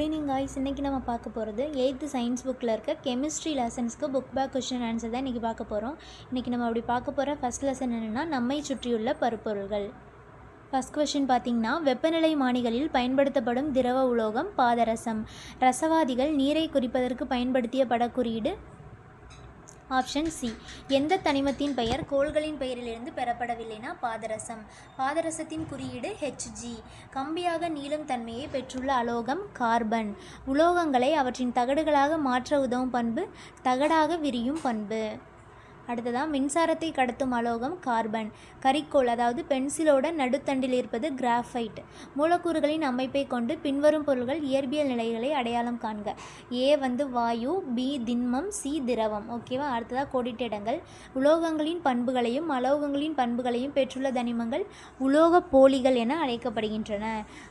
Good evening guys இன்றைக்கி நம்ம பார்க்க போகிறது எயித்து சயின்ஸ் புக்கில் இருக்க கெமிஸ்ட்ரி லெசன்ஸ்க்கு புக் பேக் கொஷின் ஆன்சர் தான் இன்றைக்கி பார்க்க போகிறோம் இன்றைக்கி நம்ம அப்படி பார்க்க போகிற ஃபஸ்ட் லெசன் என்னென்னா நம்மை சுற்றியுள்ள பருப்பொருள்கள் ஃபஸ்ட் கொஷின் பார்த்தீங்கன்னா வெப்பநிலை மானிகளில் பயன்படுத்தப்படும் திரவ உலோகம் பாதரசம். ரசவாதிகள் நீரை குறிப்பதற்கு பயன்படுத்திய படக்குறியீடு ஆப்ஷன் சி. எந்த தனிமத்தின் பெயர் கோள்களின் பெயரிலிருந்து பெறப்படவில்லைனா பாதரசம். பாதரசத்தின் குறியீடு ஹெச்ஜி கம்பியாக நீளும் தன்மையை பெற்றுள்ள அலோகம் கார்பன். உலோகங்களை அவற்றின் தகடுகளாக மாற்ற உதவும் பண்பு தகடாக விரியும் பண்பு. அடுத்ததாக மின்சாரத்தை கடத்தும் அலோகம் கார்பன். கரிக்கோல் அதாவது பென்சிலோட நடுத்தண்டில் இருப்பது கிராஃபைட். மூலக்கூறுகளின் அமைப்பை கொண்டு பின்வரும் பொருள்கள் இயற்பியல் நிலைகளை அடையாளம் காண்க. ஏ வந்து வாயு பி திண்மம் சி திரவம். ஓகேவா அடுத்ததாக கோடிட்டிடங்கள். உலோகங்களின் பண்புகளையும் அலோகங்களின் பண்புகளையும் பெற்றுள்ள தனிமங்கள் உலோக போலிகள் என அழைக்கப்படுகின்றன.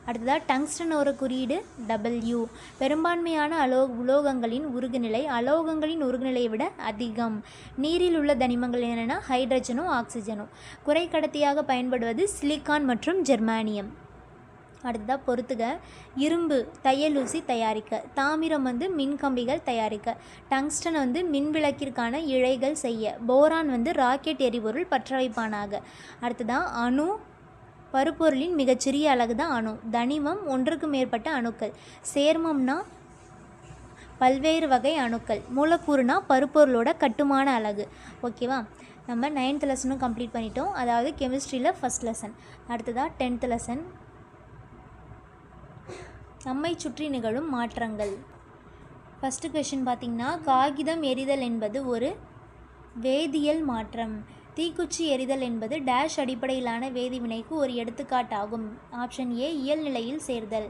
அடுத்ததாக டங்ஸ்டன் ஒரு குறியீடு டபிள்யூ பெரும்பான்மையான அலோ உலோகங்களின் உருகுநிலை அலோகங்களின் உருகுநிலையை விட அதிகம். நீரில் உள்ள தனிமங்கள் என்னென்னா ஹைட்ரஜனும் ஆக்சிஜனும் குறைக்கடத்தியாக பயன்படுவது சிலிக்கான் மற்றும் ஜெர்மானியம் அடுத்ததாக பொறுத்துக. இரும்பு தையலூசி தயாரிக்க. தாமிரம் வந்து மின்கம்பிகள் தயாரிக்க. டங்ஸ்டன் வந்து மின்விளக்கிற்கான இழைகள் செய்ய. போரான் வந்து ராக்கெட் எரிபொருள் பற்ற வைப்பானாக அடுத்ததாக அணு பருப்பொருளின் மிகச்சிறிய அழகு தான் அணு. தனிமம் ஒன்றுக்கு மேற்பட்ட அணுக்கள். சேர்மம்னா பல்வேறு வகை அணுக்கள். மூலக்கூறுனா பருப்பொருளோட கட்டுமான அலகு. ஓகேவா? நம்ம நைன்த் லெசனும் கம்ப்ளீட் பண்ணிட்டோம். அதாவது கெமிஸ்ட்ரியில் ஃபஸ்ட் லெசன் அடுத்ததாக டென்த் லெசன் நம்மை சுற்றி நிகழும் மாற்றங்கள். ஃபஸ்ட்டு கொஷின் பார்த்திங்கன்னா காகிதம் எரிதல் என்பது ஒரு வேதியியல் மாற்றம். தீக்குச்சி எரிதல் என்பது டேஷ் அடிப்படையிலான வேதிவினைக்கு ஒரு எடுத்துக்காட்டாகும். ஆப்ஷன் ஏ இயல்நிலையில் சேர்தல்.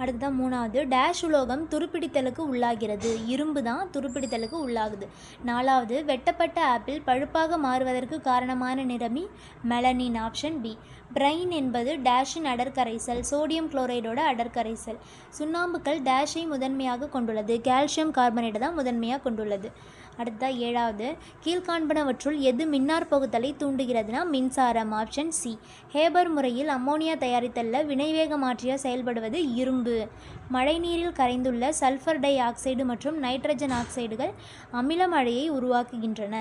அடுத்ததான் மூணாவது டேஷ் உலோகம் துருப்பிடித்தலுக்கு உள்ளாகிறது. இரும்பு தான் துருப்பிடித்தலுக்கு உள்ளாகுது. நாலாவது வெட்டப்பட்ட ஆப்பிள் பழுப்பாக மாறுவதற்கு காரணமான நிறமி மெலனின் ஆப்ஷன் பி பிரைன் என்பது டேஷின் அடர்கரைசல் சோடியம் குளோரைடோட அடற்கரைசல் சுண்ணாம்புக்கள் டேஷை முதன்மையாக கொண்டுள்ளது. கால்சியம் கார்பனேட்டை தான் முதன்மையாக கொண்டுள்ளது. அடுத்ததாக ஏழாவது கீழ்காண்பனவற்றுள் எது மின்னார் பகுத்தலை தூண்டுகிறதுனா மின்சாரம் ஆப்ஷன் சி ஹேபர் முறையில் அம்மோனியா தயாரித்தல்ல வினைவேக மாற்றியாக செயல்படுவது இரும்பு. மழைநீரில் கரைந்துள்ள சல்ஃபர் டை ஆக்சைடு மற்றும் நைட்ரஜன் ஆக்சைடுகள் அமில மழையை உருவாக்குகின்றன.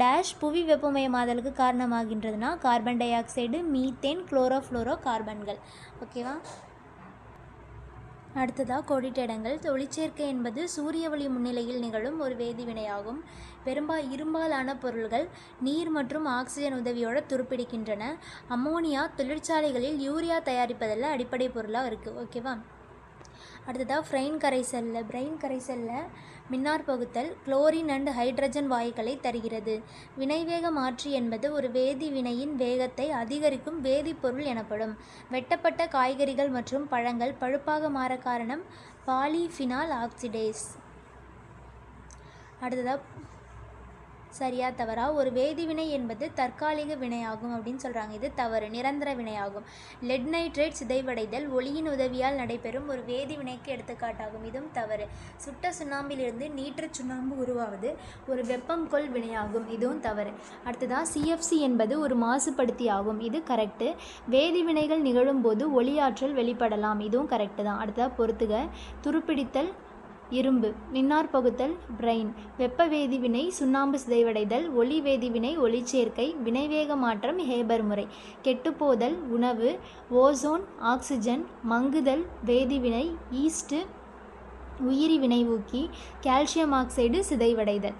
டேஷ் புவி வெப்பமயமாதலுக்கு காரணமாகின்றதுனா கார்பன் டை ஆக்சைடு மீத்தேன் குளோரோஃப்ளோரோ கார்பன்கள். ஓகேவா? அடுத்ததாக கொடிட்டடங்கள் ஒளிச்சேர்க்கை என்பது சூரிய ஒளி முன்னிலையில் நிகழும் ஒரு வேதிவினையாகும் பெரும்பா இரும்பாலான பொருள்கள் நீர் மற்றும் ஆக்சிஜன் உதவியோடு துருப்பிடிக்கின்றன. அம்மோனியா தொழிற்சாலைகளில் யூரியா தயாரிப்பதில் அடிப்படை பொருளாக இருக்குது ஓகேவா? அடுத்ததாக ஃப்ரைன் கரைசலில். பிரெயின் கரைசலில் மின்னார் பகுத்தல் குளோரின் அண்ட் ஹைட்ரஜன் வாயுக்களை தருகிறது. வினைவேக மாற்றி என்பது ஒரு வேதி வினையின் வேகத்தை அதிகரிக்கும் வேதிப்பொருள் எனப்படும். வெட்டப்பட்ட காய்கறிகள் மற்றும் பழங்கள் பழுப்பாக மாற காரணம் பாலிஃபினால் ஆக்சிடேஸ். அடுத்ததாக சரியா தவறா? ஒரு வேதிவினை என்பது தற்காலிக வினையாகும் அப்படின்னு சொல்கிறாங்க இது தவறு நிரந்தர வினையாகும். லெட் நைட்ரேட் சிதைவடைதல் ஒளியின் உதவியால் நடைபெறும் ஒரு வேதிவினைக்கு எடுத்துக்காட்டாகும். இதுவும் தவறு. சுட்ட சுண்ணாம்பிலிருந்து நீற்று சுண்ணாம்பு உருவாவது ஒரு வெப்பம் கொள் வினையாகும். இதுவும் தவறு. அடுத்ததாக சிஎஃப்சி என்பது ஒரு மாசுபடுத்தி ஆகும் இது கரெக்டு வேதிவினைகள் நிகழும்போது ஒளியாற்றல் வெளிப்படலாம். இதுவும் கரெக்டு தான். அடுத்ததாக பொறுத்துக. துருப்பிடித்தல் இரும்பு மின்னார் பகுத்தல் பிரெயின் வெப்ப வேதிவினை சுண்ணாம்பு சிதைவடைதல் ஒளி வேதிவினை ஒளிச்சேர்க்கை வினைவேக மாற்றம் ஹேபர் முறை கெட்டுப்போதல் உணவு ஓசோன் ஆக்சிஜன் மங்குதல் வேதிவினை ஈஸ்ட்டு உயிரி வினைவூக்கி கால்சியம் ஆக்சைடு சிதைவடைதல்.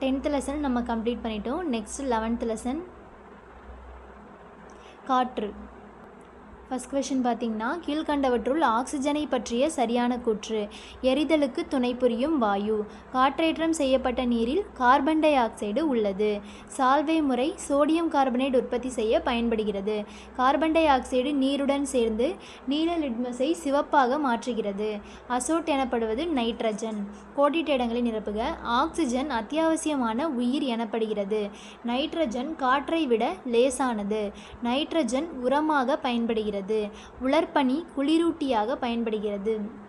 டென்த் லெசன் நம்ம கம்ப்ளீட் பண்ணிட்டோம். Next eleventh lesson. காற்று. ஃபஸ்ட் கொஷின் பார்த்தீங்கன்னா கீழ்கண்டவற்றுள் ஆக்சிஜனை பற்றிய சரியான கூற்று. எரிதலுக்கு துணை புரியும் வாயு. காற்றேற்றம் செய்யப்பட்ட நீரில் கார்பன் டை ஆக்சைடு உள்ளது. சால்வை முறை சோடியம் கார்பனேட் உற்பத்தி செய்ய பயன்படுகிறது. கார்பன் டை ஆக்சைடு நீருடன் சேர்ந்து நீல லிட்மஸை சிவப்பாக மாற்றுகிறது. அசோட் எனப்படுவது நைட்ரஜன். கோடிட்ட இடங்களை நிரப்புக. ஆக்சிஜன் அத்தியாவசியமான உயிர் எனப்படுகிறது. நைட்ரஜன் காற்றை விட லேசானது. நைட்ரஜன் உரமாக பயன்படுகிறது. உலர்பனி குளிரூட்டியாக பயன்படுகிறது.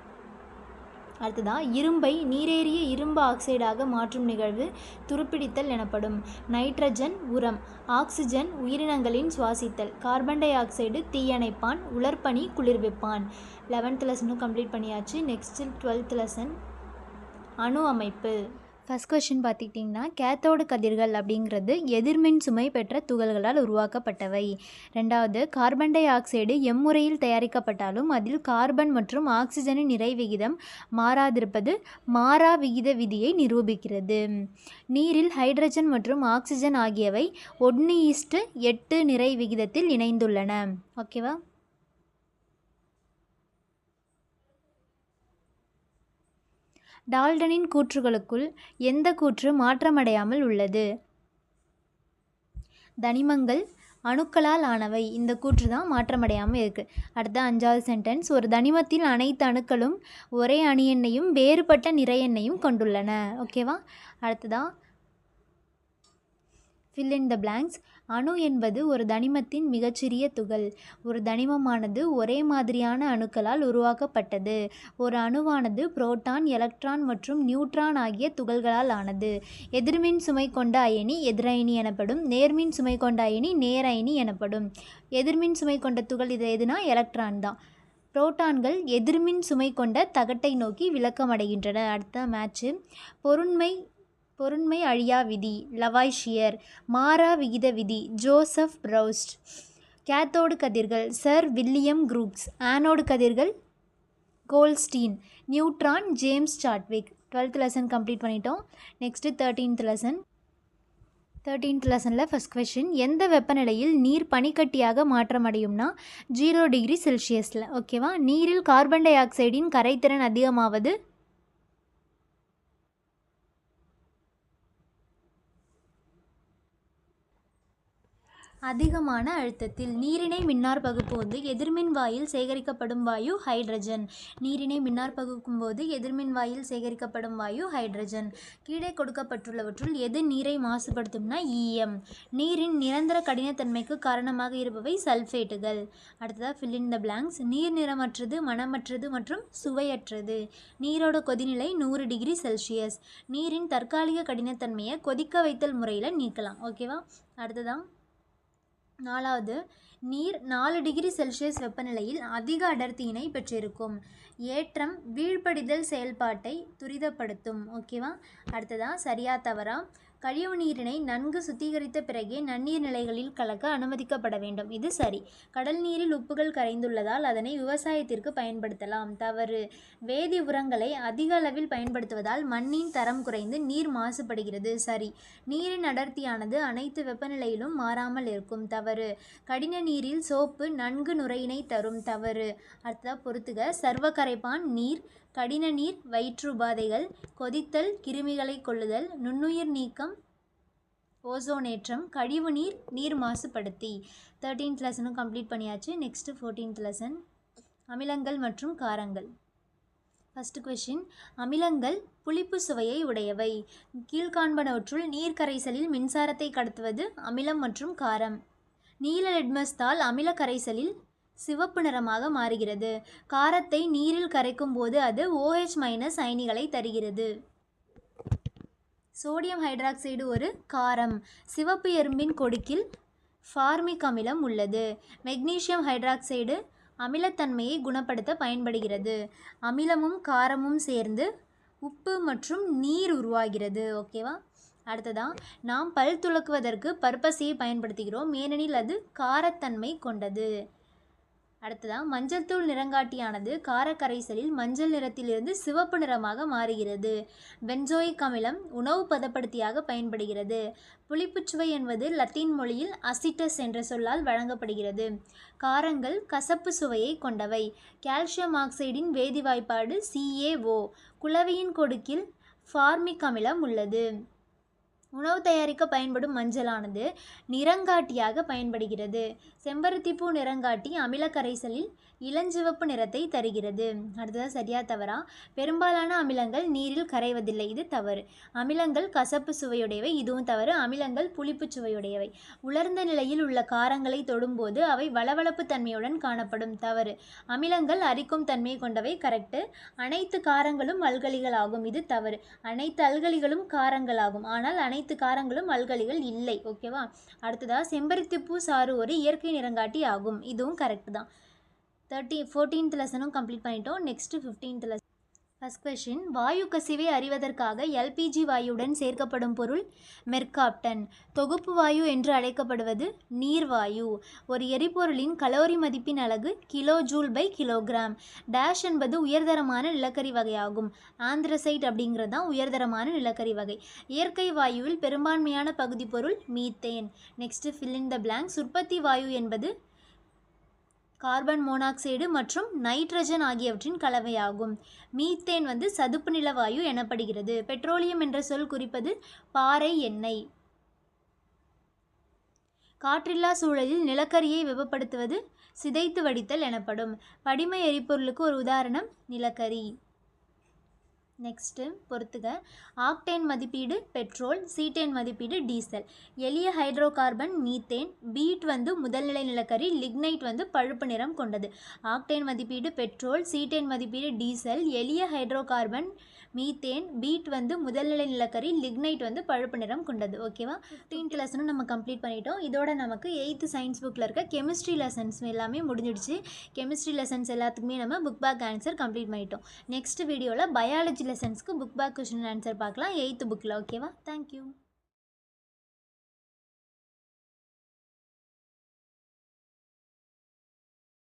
அடுத்ததான் இரும்பை நீரேறிய இரும்பு ஆக்சைடாக மாற்றும் நிகழ்வு துருப்பிடித்தல் எனப்படும். நைட்ரஜன் உரம் ஆக்சிஜன் உயிரினங்களின் சுவாசித்தல் கார்பன் டை ஆக்சைடு தீயணைப்பான் உலர்பனி குளிர்விப்பான். லெவன்த் லெசனும் கம்ப்ளீட் பண்ணியாச்சு. நெக்ஸ்ட்டு டுவெல்த் லெசன் அணு அமைப்பு. ஃபஸ்ட் கொஷின் பார்த்துக்கிட்டிங்கன்னா கேத்தோடு கதிர்கள் அப்படிங்கிறது எதிர்மின் சுமை பெற்ற துகள்களால் உருவாக்கப்பட்டவை. ரெண்டாவது கார்பன் டை ஆக்சைடு எம்முறையில் தயாரிக்கப்பட்டாலும் அதில் கார்பன் மற்றும் ஆக்சிஜனின் நிறை விகிதம் மாறாதிருப்பது மாறா விகித விதியை நிரூபிக்கிறது. நீரில் ஹைட்ரஜன் மற்றும் ஆக்சிஜன் ஆகியவை ஒன்று ஈஸ்ட்டு எட்டு நிறை விகிதத்தில் இணைந்துள்ளன. ஓகேவா டால்டனின் கூற்றுகளுக்குள் எந்த கூற்று மாற்றமடையாமல் உள்ளது? தனிமங்கள் அணுக்களால் ஆனவை. இந்த கூற்று தான் மாற்றமடையாமல் இருக்குது அடுத்த அஞ்சாவது சென்டென்ஸ் ஒரு தனிமத்தில் அனைத்து அணுக்களும் ஒரே அணு எண்ணையும் வேறுபட்ட நிறை எண்ணையும் கொண்டுள்ளன. ஓகேவா அடுத்ததாக ஃபில் இன் த பிளாங்க்ஸ் அணு என்பது ஒரு தனிமத்தின் மிகச்சிறிய துகள். ஒரு தனிமமானது ஒரே மாதிரியான அணுக்களால் உருவாக்கப்பட்டது. ஒரு அணுவானது புரோட்டான் எலக்ட்ரான் மற்றும் நியூட்ரான் ஆகிய துகள்களால் ஆனது. எதிர்மின் சுமை கொண்ட அயனி எதிரயனி எனப்படும். நேர்மின் சுமை கொண்ட அயனி நேரயனி எனப்படும். எதிர்மின் சுமை கொண்ட துகள் இது எதுனா? எலக்ட்ரான் தான். புரோட்டான்கள் எதிர்மின் சுமை கொண்ட தகட்டை நோக்கி விளக்கமடைகின்றன. அடுத்த மேட்ச்சு பொருண்மை பொருண்மை அழியா விதி லவாய்ஷியர் மாறா விகித விதி ஜோசப் ப்ரௌஸ்ட். கேத்தோடு கதிர்கள் சர் வில்லியம் குரூப்ஸ் ஆனோடு கதிர்கள் Goldstein. Neutron James Chadwick. Twelfth lesson complete பண்ணிட்டோம். நெக்ஸ்ட்டு தேர்ட்டீன்த் லெசன் தேர்ட்டீன்த் லெசனில் ஃபஸ்ட் கொஷின் எந்த வெப்பநிலையில் நீர் பனிக்கட்டியாக மாற்றமடையும்னா ஜீரோ டிகிரி செல்சியஸில் ஓகேவா நீரில் கார்பன் டை ஆக்சைடின் கரைத்திறன் அதிகமாவது அதிகமான அழுத்தத்தில் நீரினை மின்னார் வந்து எதிர்மின் வாயில் சேகரிக்கப்படும் வாயு ஹைட்ரஜன். நீரினை மின்னார் பகுக்கும் போது எதிர்மின் வாயில் சேகரிக்கப்படும் வாயு ஹைட்ரஜன். கீழே கொடுக்கப்பட்டுள்ளவற்றுள் எது நீரை மாசுபடுத்தும்னா ஈயம் நீரின் நிரந்தர கடினத்தன்மைக்கு காரணமாக இருப்பவை சல்ஃபேட்டுகள் அடுத்ததாக ஃபில் இன் த பிளாங்க்ஸ் நீர் நிறமற்றது மனமற்றது மற்றும் சுவையற்றது. நீரோட கொதிநிலை நூறு டிகிரி செல்சியஸ். நீரின் தற்காலிக கடினத்தன்மையை கொதிக்க வைத்தல் முறையில் நீக்கலாம். ஓகேவா? அடுத்ததான் நாலாவது நீர் நாலு டிகிரி செல்சியஸ் வெப்பநிலையில் அதிக அடர்த்தியினை பெற்றிருக்கும். ஏற்றம் வீழ்படிதல் செயல்பாட்டை துரிதப்படுத்தும். ஓகேவா? அடுத்ததாக சரியா தவறா? கழிவு நீரினை நன்கு சுத்திகரித்த பிறகே நன்னீர் நிலைகளில் கலக்க அனுமதிக்கப்பட வேண்டும். இது சரி. கடல் நீரில் உப்புகள் கரைந்துள்ளதால் அதனை விவசாயத்திற்கு பயன்படுத்தலாம். தவறு. வேதி உரங்களை அதிக அளவில் பயன்படுத்துவதால் மண்ணின் தரம் குறைந்து நீர் மாசுபடுகிறது. சரி. நீரின் அடர்த்தியானது அனைத்து வெப்பநிலையிலும் மாறாமல் இருக்கும். தவறு. கடின நீரில் சோப்பு நன்கு நுரையினை தரும். தவறு. அடுத்ததாக பொறுத்துக. சர்வ கரைப்பான் நீர் கடின நீர் வயிற்று உபாதைகள் கொதித்தல் கிருமிகளை கொள்ளுதல் நுண்ணுயிர் நீக்கம் ஓசோனேற்றம் கழிவு நீர் நீர் மாசுபடுத்தி. தேர்ட்டீன்த் லெசனும் கம்ப்ளீட் பண்ணியாச்சு. நெக்ஸ்ட்டு ஃபோர்டீன்த் லெசன் அமிலங்கள் மற்றும் காரங்கள். ஃபஸ்ட்டு கொஷின் அமிலங்கள் புளிப்பு சுவையை உடையவை. கீழ்காண்பனவற்றுள் நீர் கரைசலில் மின்சாரத்தை கடத்துவது அமிலம் மற்றும் காரம். நீல லெட்மஸ்தால் அமில கரைசலில் சிவப்பு நிறமாக மாறுகிறது. காரத்தை நீரில் கரைக்கும் போது அது ஓஹெச் மைனஸ் அயனிகளை தருகிறது. சோடியம் ஹைட்ராக்சைடு ஒரு காரம். சிவப்பு எறும்பின் கொடுக்கில் ஃபார்மிக் அமிலம் உள்ளது. மெக்னீசியம் ஹைட்ராக்சைடு அமிலத்தன்மையை குணப்படுத்த பயன்படுகிறது. அமிலமும் காரமும் சேர்ந்து உப்பு மற்றும் நீர் உருவாகிறது. ஓகேவா அடுத்ததான் நாம் பல் துலக்குவதற்கு பற்பசையை பயன்படுத்துகிறோம். ஏனெனில் அது காரத்தன்மை கொண்டது. அடுத்ததாக மஞ்சள் தூள் நிறங்காட்டியானது காரக்கரைசலில் மஞ்சள் நிறத்திலிருந்து சிவப்பு நிறமாக மாறுகிறது. பென்சோயிக் அமிலம் உணவு பதப்படுத்தியாக பயன்படுகிறது. புளிப்புச்சுவை என்பது லத்தீன் மொழியில் அசிட்டஸ் என்ற சொல்லால் வழங்கப்படுகிறது. காரங்கள் கசப்பு சுவையை கொண்டவை. கால்சியம் ஆக்சைடின் வேதி வாய்ப்பாடு சிஏஓ குளவியின் கொடுக்கில் ஃபார்மிக் அமிலம் உள்ளது. உணவு தயாரிக்க பயன்படும் மஞ்சளானது நிறங்காட்டியாக பயன்படுகிறது. செம்பருத்திப்பூ நிறங்காட்டி அமில கரைசலில் இளஞ்சிவப்பு நிறத்தை தருகிறது. அடுத்ததாக சரியா தவறா? பெரும்பாலான அமிலங்கள் நீரில் கரைவதில்லை. இது தவறு. அமிலங்கள் கசப்பு சுவையுடையவை. இதுவும் தவறு. அமிலங்கள் புளிப்பு சுவையுடையவை. உலர்ந்த நிலையில் உள்ள காரங்களை தொடும்போது அவை வளவளப்பு தன்மையுடன் காணப்படும். தவறு. அமிலங்கள் அரிக்கும் தன்மை கொண்டவை. கரெக்டு. அனைத்து காரங்களும் அல்கலிகளாகும். இது தவறு. அனைத்து அல்கலிகளும் காரங்களாகும். ஆனால் அனைத்து காரங்களும் அல்கலிகள் இல்லை ஓகேவா? அடுத்ததாக செம்பருத்திப்பூ சாறு ஒரு இயற்கை நிறங்காட்டி ஆகும். இதுவும் கரெக்ட் தான். தேர்ட்டி ஃபோர்டீன்த் லெசனும் கம்ப்ளீட் பண்ணிட்டோம். Next fifteenth lesson first question வாயு கசிவை அறிவதற்காக எல்பிஜி வாயுடன் சேர்க்கப்படும் பொருள் மெர்காப்டன். தொகுப்பு வாயு என்று அழைக்கப்படுவது நீர்வாயு ஒரு எரிபொருளின் கலோரி மதிப்பின் அலகு kilojoule per kilogram. Dash என்பது உயர்தரமான நிலக்கரி வகையாகும். ஆந்திரசைட் அப்படிங்கிறது தான் உயர்தரமான நிலக்கரி வகை. இயற்கை வாயுவில் பெரும்பான்மையான பகுதி பொருள் methane. Next fill the blanks உற்பத்தி வாயு என்பது கார்பன் மோனாக்சைடு மற்றும் நைட்ரஜன் ஆகியவற்றின் கலவையாகும். மீத்தேன் வந்து சதுப்பு நில வாயு எனப்படுகிறது. பெட்ரோலியம் என்ற சொல் குறிப்பது பாறை எண்ணெய். காற்றில்லா சூழலில் நிலக்கரியை வெப்பப்படுத்துவது சிதைத்து வடித்தல் எனப்படும். படிம எரிபொருளுக்கு ஒரு உதாரணம் நிலக்கரி. நெக்ஸ்ட்டு பொறுத்துக. ஆக்டேன் மதிப்பீடு பெட்ரோல் சீட்டேன் மதிப்பீடு டீசல் எளிய ஹைட்ரோ கார்பன் மீத்தேன் பீட் வந்து முதல்நிலை நிலக்கரி லிக்னைட் வந்து பழுப்பு நிறம் கொண்டது. ஆக்டேன் மதிப்பீடு பெட்ரோல் சீட்டேன் மதிப்பீடு டீசல் எளிய ஹைட்ரோ கார்பன் மீத்தேன் பீட் வந்து முதல்நிலை நிலக்கரி லிக்னைட் வந்து பழுப்பு நிறம் கொண்டது. ஓகேவா ஃபிஃப்டீன்த் லெசனும் நம்ம கம்ப்ளீட் பண்ணிட்டோம். இதோட நமக்கு எயித்து சயின்ஸ் புக்கில் இருக்க கெமிஸ்ட்ரி லெசன்ஸ் எல்லாமே முடிஞ்சிடுச்சு. கெமிஸ்ட்ரி லெசன்ஸ் எல்லாத்துக்குமே நம்ம புக் பேக் ஆன்சர் கம்ப்ளீட் பண்ணிட்டோம். நெக்ஸ்ட் வீடியோவில் பயாலஜி லெசன்ஸ்க்கு புக் பேக் கொஷின் ஆன்சர் பார்க்கலாம். எயித்து புக்கில் ஓகேவா தேங்க்யூ